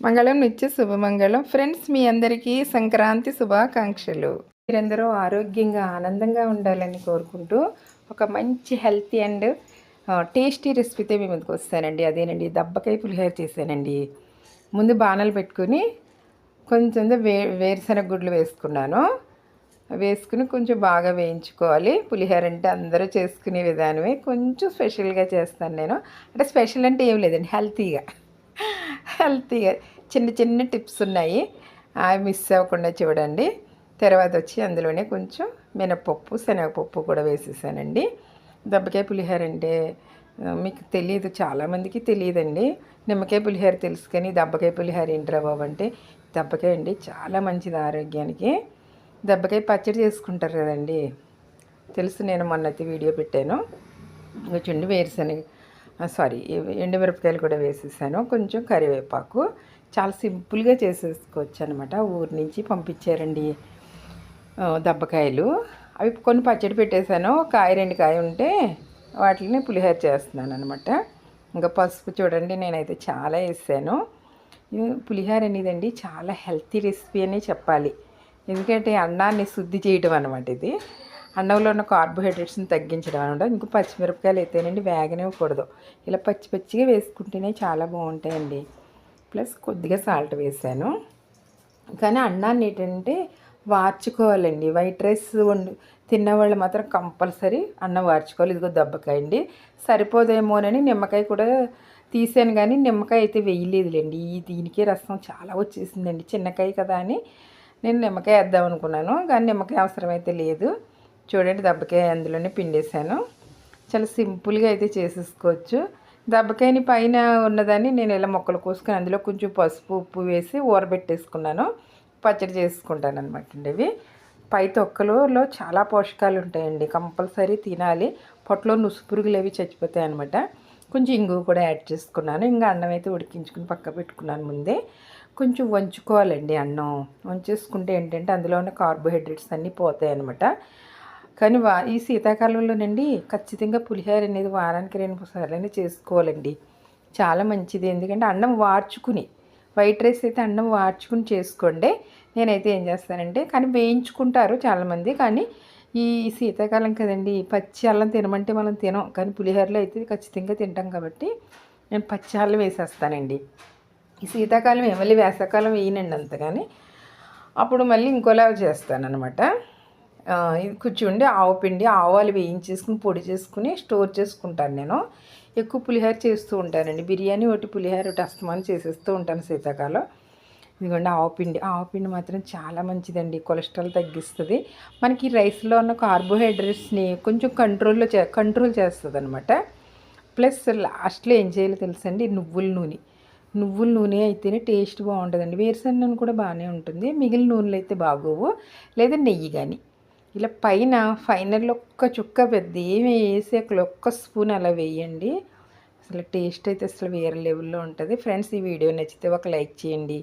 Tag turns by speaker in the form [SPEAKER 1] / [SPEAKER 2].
[SPEAKER 1] మంగళం నిత్య శుభమంగళం. ఫ్రెండ్స్ మీ అందరికీ సంక్రాంతి శుభాకాంక్షలు. మీరందరూ ఆరోగ్యంగా ఆనందంగా ఉండాలని కోరుకుంటూ ఒక మంచి హెల్తీ అండ్ టేస్టీ రెసిపీతో మీ ముందుకు వస్తానండి. అదేనండి దబ్బకాయ పులిహోర చేశానండి. ముందు బాణాలు పెట్టుకుని కొంచెం వే వేరుశనగ గుడ్లు వేసుకున్నాను. వేసుకుని కొంచెం బాగా వేయించుకోవాలి. పులిహోర అంటే అందరూ చేసుకునే విధానమే. కొంచెం స్పెషల్గా చేస్తాను నేను. అంటే స్పెషల్ అంటే ఏం లేదండి హెల్తీగా. హెల్తీగా చిన్న చిన్న టిప్స్ ఉన్నాయి. అవి మిస్ అవ్వకుండా చూడండి. తర్వాత వచ్చి అందులోనే కొంచెం మినపప్పు శనగపప్పు కూడా వేసేసానండి. దెబ్బకాయ పులిహోర అంటే మీకు తెలియదు చాలామందికి తెలియదండి. నిమ్మకాయ పులిహోర తెలుసు కానీ దెబ్బకాయ పులిహోర ఏంట్రా బాబు అంటే దెబ్బకాయ అండి చాలా మంచిది ఆరోగ్యానికి. దెబ్బకాయ పచ్చడి చేసుకుంటారు కదండి. తెలుసు నేను మొన్నటి వీడియో పెట్టాను. చుండి వేరుశనగ సారీ ఎండుమిరపకాయలు కూడా వేసేసాను. కొంచెం కరివేపాకు. చాలా సింపుల్గా చేసేసుకోవచ్చు అనమాట ఊరి నుంచి పంపించారండి దెబ్బకాయలు. అవి కొన్ని పచ్చడి పెట్టేశాను కాయ రెండు కాయ ఉంటే వాటిని పులిహోర చేస్తున్నాను అనమాట ఇంకా పసుపు చూడండి నేనైతే చాలా వేసాను. పులిహోర అనేదండి చాలా హెల్తీ రెసిపీ అని చెప్పాలి. ఎందుకంటే అన్నాన్ని శుద్ధి చేయడం అనమాట ఇది. అన్నంలో ఉన్న కార్బోహైడ్రేట్స్ని తగ్గించడం అనమాట. ఇంకో పచ్చిమిరపకాయలు అయితేనండి వేగనివ్వకూడదు ఇలా పచ్చి పచ్చిగా వేసుకుంటేనే చాలా బాగుంటాయండి. ప్లస్ కొద్దిగా సాల్ట్ వేసాను. కానీ అన్నాన్ని ఏంటంటే వార్చుకోవాలండి. వైట్ రైస్ వండు తిన్నవాళ్ళు మాత్రం కంపల్సరీ అన్నం వార్చుకోవాలి. ఇదిగో దెబ్బకాయ అండి. సరిపోదేమోనని నిమ్మకాయ కూడా తీసాను కానీ నిమ్మకాయ అయితే వేయలేదులేండి. ఈ దీనికే రసం చాలా వచ్చేసిందండి. చిన్నకాయ కదా అని నేను నిమ్మకాయ వేద్దాం అనుకున్నాను. కానీ నిమ్మకాయ అవసరమైతే లేదు. చూడండి దెబ్బకాయ అందులోనే పిండేశాను. చాలా సింపుల్గా అయితే చేసేసుకోవచ్చు. దెబ్బకాయని పైన ఉన్నదాన్ని నేను ఇలా మొక్కలు కోసుకొని అందులో కొంచెం పసుపు ఉప్పు వేసి ఊరబెట్టేసుకున్నాను. పచ్చడి చేసుకుంటాను అనమాట అండి ఇవి. పై తొక్కలలో చాలా పోషకాలు ఉంటాయండి. కంపల్సరీ తినాలి. పొట్టలో నుసుపురుగులు అవి చచ్చిపోతాయి అనమాట కొంచెం ఇంగు కూడా యాడ్ చేసుకున్నాను. ఇంకా అన్నం అయితే ఉడికించుకుని పక్క పెట్టుకున్నాను ముందే. కొంచెం వంచుకోవాలండి అన్నం. వంచేసుకుంటే ఏంటంటే అందులో ఉన్న కార్బోహైడ్రేట్స్ అన్నీ పోతాయి అనమాట కానీ వా ఈ శీతాకాలంలోనండి ఖచ్చితంగా పులిహోర అనేది వారానికి రెండు సార్లు చేసుకోవాలండి. చాలా మంచిది. ఎందుకంటే అన్నం వార్చుకుని వైట్ రైస్ అయితే అన్నం వార్చుకుని చేసుకోండి. నేనైతే ఏం చేస్తానంటే కానీ వేయించుకుంటారు చాలామంది. కానీ ఈ శీతాకాలం కదండి పచ్చి అల్లం తినమంటే మనం తినం. కానీ పులిహోరలో అయితే ఖచ్చితంగా తింటాం కాబట్టి నేను పచ్చి అల్లం వేసేస్తానండి. ఈ శీతాకాలం ఏమల్లి వేసవకాలం వేయనండి అంతగాని. అప్పుడు మళ్ళీ ఇంకోలా చేస్తానమాట కూర్చుండి ఆవు పిండి ఆవాలు వేయించేసుకుని పొడి చేసుకుని స్టోర్ చేసుకుంటాను నేను. ఎక్కువ పులిహోర చేస్తూ ఉంటానండి. బిర్యానీ ఒకటి పులిహోర ఒకటి అస్తమానం చేసేస్తూ ఉంటాను శీతాకాలం. ఇదిగోండి ఆవపిండి ఆవపిండి మాత్రం చాలా మంచిదండి. కొలెస్ట్రాల్ తగ్గిస్తుంది. మనకి రైస్లో ఉన్న కార్బోహైడ్రేట్స్ని కొంచెం కంట్రోల్లో చే కంట్రోల్ చేస్తుంది అనమాట ప్లస్ లాస్ట్లో ఏం చేయాలో తెలుసండి? నువ్వుల నూనె. నువ్వుల నూనె అయితేనే టేస్ట్ బాగుంటుందండి. వేరుశనగ నూనె కూడా బాగానే ఉంటుంది. మిగిలిన నూనెలు అయితే బాగోవు. లేదా నెయ్యి కానీ ఇలా పైన ఫైనల్లో ఒక్క చుక్క పెద్ద ఏమి వేసి అక్కడ ఒక్క స్పూన్ అలా వేయండి. అసలు టేస్ట్ అయితే అసలు వేరే లెవెల్లో ఉంటుంది. ఫ్రెండ్స్ ఈ వీడియో నచ్చితే ఒక లైక్ చేయండి.